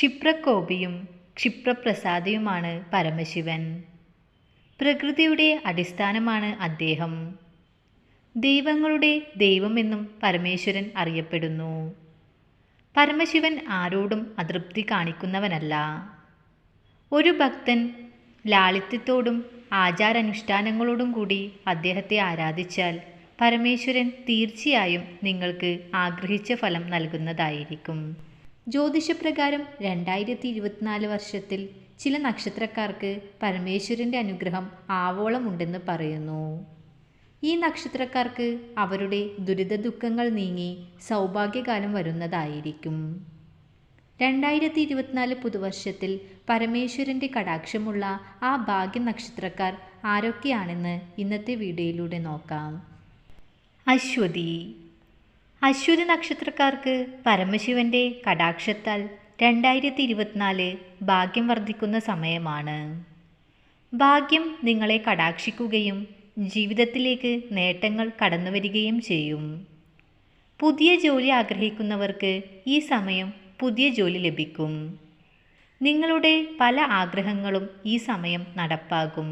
ക്ഷിപ്രകോപിയും ക്ഷിപ്രപ്രസാദിയുമാണ് പരമശിവൻ. പ്രകൃതിയുടെ അടിസ്ഥാനമാണ് അദ്ദേഹം. ദൈവങ്ങളുടെ ദൈവമെന്നും പരമേശ്വരൻ അറിയപ്പെടുന്നു. പരമശിവൻ ആരോടും അതൃപ്തി കാണിക്കുന്നവനല്ല. ഒരു ഭക്തൻ ലാളിത്യത്തോടും ആചാരാനുഷ്ഠാനങ്ങളോടും കൂടി അദ്ദേഹത്തെ ആരാധിച്ചാൽ പരമേശ്വരൻ തീർച്ചയായും നിങ്ങൾക്ക് ആഗ്രഹിച്ച ഫലം നൽകുന്നതായിരിക്കും. ജ്യോതിഷപ്രകാരം രണ്ടായിരത്തി ഇരുപത്തിനാല് വർഷത്തിൽ ചില നക്ഷത്രക്കാർക്ക് പരമേശ്വരന്റെ അനുഗ്രഹം ആവോളമുണ്ടെന്ന് പറയുന്നു. ഈ നക്ഷത്രക്കാർക്ക് അവരുടെ ദുരിത ദുഃഖങ്ങൾ നീങ്ങി സൗഭാഗ്യകാലം വരുന്നതായിരിക്കും. രണ്ടായിരത്തി ഇരുപത്തിനാല് പുതുവർഷത്തിൽ പരമേശ്വരന്റെ കടാക്ഷമുള്ള ആ ഭാഗ്യ നക്ഷത്രക്കാർ ആരൊക്കെയാണെന്ന് ഇന്നത്തെ വീഡിയോയിലൂടെ നോക്കാം. അശ്വതി. അശ്വതി നക്ഷത്രക്കാർക്ക് പരമശിവന്റെ കടാക്ഷത്താൽ രണ്ടായിരത്തി ഇരുപത്തിനാല് ഭാഗ്യം വർദ്ധിക്കുന്ന സമയമാണ്. ഭാഗ്യം നിങ്ങളെ കടാക്ഷിക്കുകയും ജീവിതത്തിലേക്ക് നേട്ടങ്ങൾ കടന്നുവരികയും ചെയ്യും. പുതിയ ജോലി ആഗ്രഹിക്കുന്നവർക്ക് ഈ സമയം പുതിയ ജോലി ലഭിക്കും. നിങ്ങളുടെ പല ആഗ്രഹങ്ങളും ഈ സമയം നടപ്പാകും.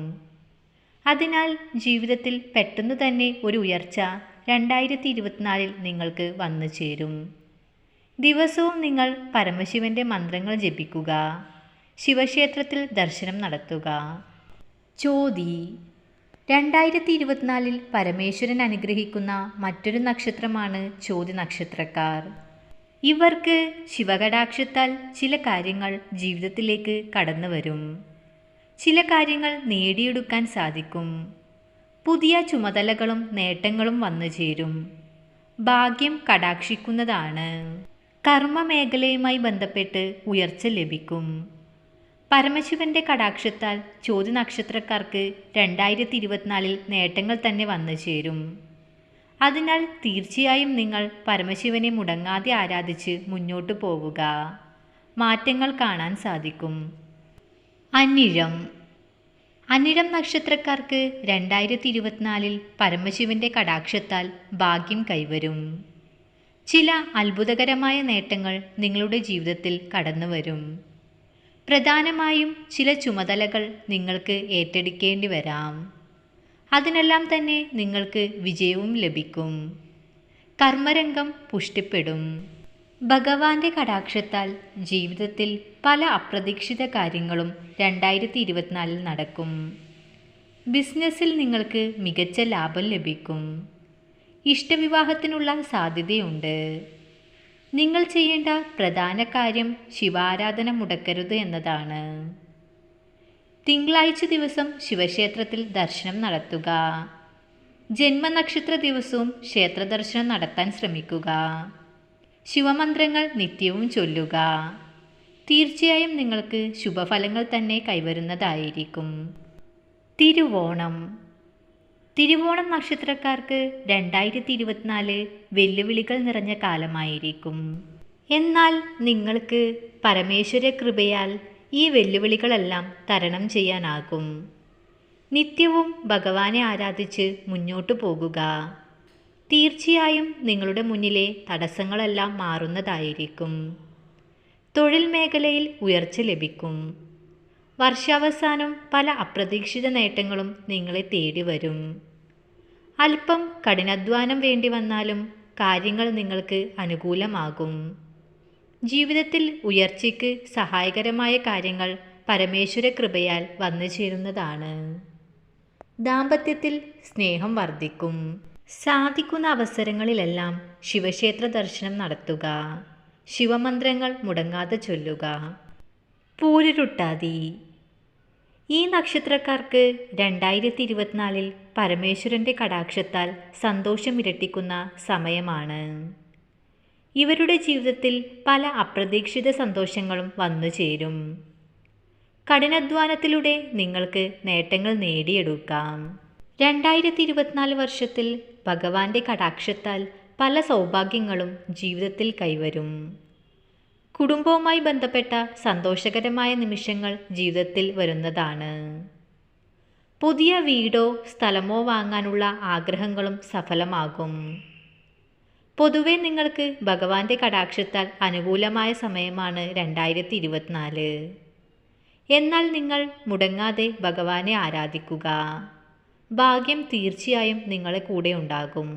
അതിനാൽ ജീവിതത്തിൽ പെട്ടെന്ന് തന്നെ ഒരു ഉയർച്ച രണ്ടായിരത്തി ഇരുപത്തിനാലിൽ നിങ്ങൾക്ക് വന്നു ചേരും. ദിവസവും നിങ്ങൾ പരമശിവന്റെ മന്ത്രങ്ങൾ ജപിക്കുക. ശിവക്ഷേത്രത്തിൽ ദർശനം നടത്തുക. ചോതി രണ്ടായിരത്തി ഇരുപത്തിനാലിൽ പരമേശ്വരൻ അനുഗ്രഹിക്കുന്ന മറ്റൊരു നക്ഷത്രമാണ് ചോതി നക്ഷത്രക്കാർ. ഇവർക്ക് ശിവകടാക്ഷത്താൽ ചില കാര്യങ്ങൾ ജീവിതത്തിലേക്ക് കടന്നു വരും ചില കാര്യങ്ങൾ നേടിയെടുക്കാൻ സാധിക്കും. പുതിയ ചുമതലകളും നേട്ടങ്ങളും വന്നു ചേരും. ഭാഗ്യം കടാക്ഷിക്കുന്നതാണ്. കർമ്മ മേഖലയുമായി ബന്ധപ്പെട്ട് ഉയർച്ച ലഭിക്കും. പരമശിവന്റെ കടാക്ഷത്താൽ ചോദ്യ നക്ഷത്രക്കാർക്ക് രണ്ടായിരത്തി ഇരുപത്തിനാലിൽ നേട്ടങ്ങൾ തന്നെ വന്നു ചേരും. അതിനാൽ തീർച്ചയായും നിങ്ങൾ പരമശിവനെ മുടങ്ങാതെ ആരാധിച്ച് മുന്നോട്ടു പോവുക. മാറ്റങ്ങൾ കാണാൻ സാധിക്കും. അന്നിഴം. അന്നിഴം നക്ഷത്രക്കാർക്ക് രണ്ടായിരത്തി ഇരുപത്തിനാലിൽ പരമശിവന്റെ കടാക്ഷത്താൽ ഭാഗ്യം കൈവരും. ചില അത്ഭുതകരമായ നേട്ടങ്ങൾ നിങ്ങളുടെ ജീവിതത്തിൽ കടന്നുവരും. പ്രധാനമായും ചില ചുമതലകൾ നിങ്ങൾക്ക് ഏറ്റെടുക്കേണ്ടി വരാം. അതിനെല്ലാം തന്നെ നിങ്ങൾക്ക് വിജയവും ലഭിക്കും. കർമ്മരംഗം പുഷ്ടിപ്പെടും. ഭഗവാന്റെ കടാക്ഷത്താൽ ജീവിതത്തിൽ പല അപ്രതീക്ഷിത കാര്യങ്ങളും രണ്ടായിരത്തി ഇരുപത്തിനാലിൽ നടക്കും. ബിസിനസ്സിൽ നിങ്ങൾക്ക് മികച്ച ലാഭം ലഭിക്കും. ഇഷ്ടവിവാഹത്തിനുള്ള സാധ്യതയുണ്ട്. നിങ്ങൾ ചെയ്യേണ്ട പ്രധാന കാര്യം ശിവാരാധന മുടക്കരുത് എന്നതാണ്. തിങ്കളാഴ്ച ദിവസം ശിവക്ഷേത്രത്തിൽ ദർശനം നടത്തുക. ജന്മനക്ഷത്ര ദിവസവും ക്ഷേത്രദർശനം നടത്താൻ ശ്രമിക്കുക. ശിവമന്ത്രങ്ങൾ നിത്യവും ചൊല്ലുക. തീർച്ചയായും നിങ്ങൾക്ക് ശുഭഫലങ്ങൾ തന്നെ കൈവരുന്നതായിരിക്കും. തിരുവോണം. തിരുവോണം നക്ഷത്രക്കാർക്ക് രണ്ടായിരത്തി ഇരുപത്തിനാല് വെല്ലുവിളികൾ നിറഞ്ഞ കാലമായിരിക്കും. എന്നാൽ നിങ്ങൾക്ക് പരമേശ്വര കൃപയാൽ ഈ വെല്ലുവിളികളെല്ലാം തരണം ചെയ്യാനാകും. നിത്യവും ഭഗവാനെ ആരാധിച്ച് മുന്നോട്ടു പോകുക. തീർച്ചയായും നിങ്ങളുടെ മുന്നിലെ തടസ്സങ്ങളെല്ലാം മാറുന്നതായിരിക്കും. തൊഴിൽ മേഖലയിൽ ഉയർച്ച ലഭിക്കും. വർഷാവസാനം പല അപ്രതീക്ഷിത നേട്ടങ്ങളും നിങ്ങളെ തേടി വരും. അല്പം കഠിനാധ്വാനം വേണ്ടി വന്നാലും കാര്യങ്ങൾ നിങ്ങൾക്ക് അനുകൂലമാകും. ജീവിതത്തിൽ ഉയർച്ചയ്ക്ക് സഹായകരമായ കാര്യങ്ങൾ പരമേശ്വര കൃപയാൽ വന്നു ചേരുന്നതാണ് ദാമ്പത്യത്തിൽ സ്നേഹം വർദ്ധിക്കും. സാധിക്കുന്ന അവസരങ്ങളിലെല്ലാം ശിവക്ഷേത്ര ദർശനം നടത്തുക. ശിവമന്ത്രങ്ങൾ മുടങ്ങാതെ ചൊല്ലുക. പൂരുരുട്ടാതി. ഈ നക്ഷത്രക്കാർക്ക് രണ്ടായിരത്തി ഇരുപത്തിനാലിൽ പരമേശ്വരന്റെ കടാക്ഷത്താൽ സന്തോഷം ഇരട്ടിക്കുന്ന സമയമാണ്. ഇവരുടെ ജീവിതത്തിൽ പല അപ്രതീക്ഷിത സന്തോഷങ്ങളും വന്നു ചേരും. കഠിനാധ്വാനത്തിലൂടെ നിങ്ങൾക്ക് നേട്ടങ്ങൾ നേടിയെടുക്കാം. രണ്ടായിരത്തി ഇരുപത്തിനാല് വർഷത്തിൽ ഭഗവാന്റെ കടാക്ഷത്താൽ പല സൗഭാഗ്യങ്ങളും ജീവിതത്തിൽ കൈവരും. കുടുംബവുമായി ബന്ധപ്പെട്ട സന്തോഷകരമായ നിമിഷങ്ങൾ ജീവിതത്തിൽ വരുന്നതാണ്. പുതിയ വീടോ സ്ഥലമോ വാങ്ങാനുള്ള ആഗ്രഹങ്ങളും സഫലമാകും. പൊതുവെ നിങ്ങൾക്ക് ഭഗവാന്റെ കടാക്ഷത്താൽ അനുകൂലമായ സമയമാണ് രണ്ടായിരത്തി ഇരുപത്തിനാല് എന്നാൽ നിങ്ങൾ മുടങ്ങാതെ ഭഗവാനെ ആരാധിക്കുക. ഭാഗ്യം തീർച്ചയായും നിങ്ങളെ കൂടെ ഉണ്ടാകും.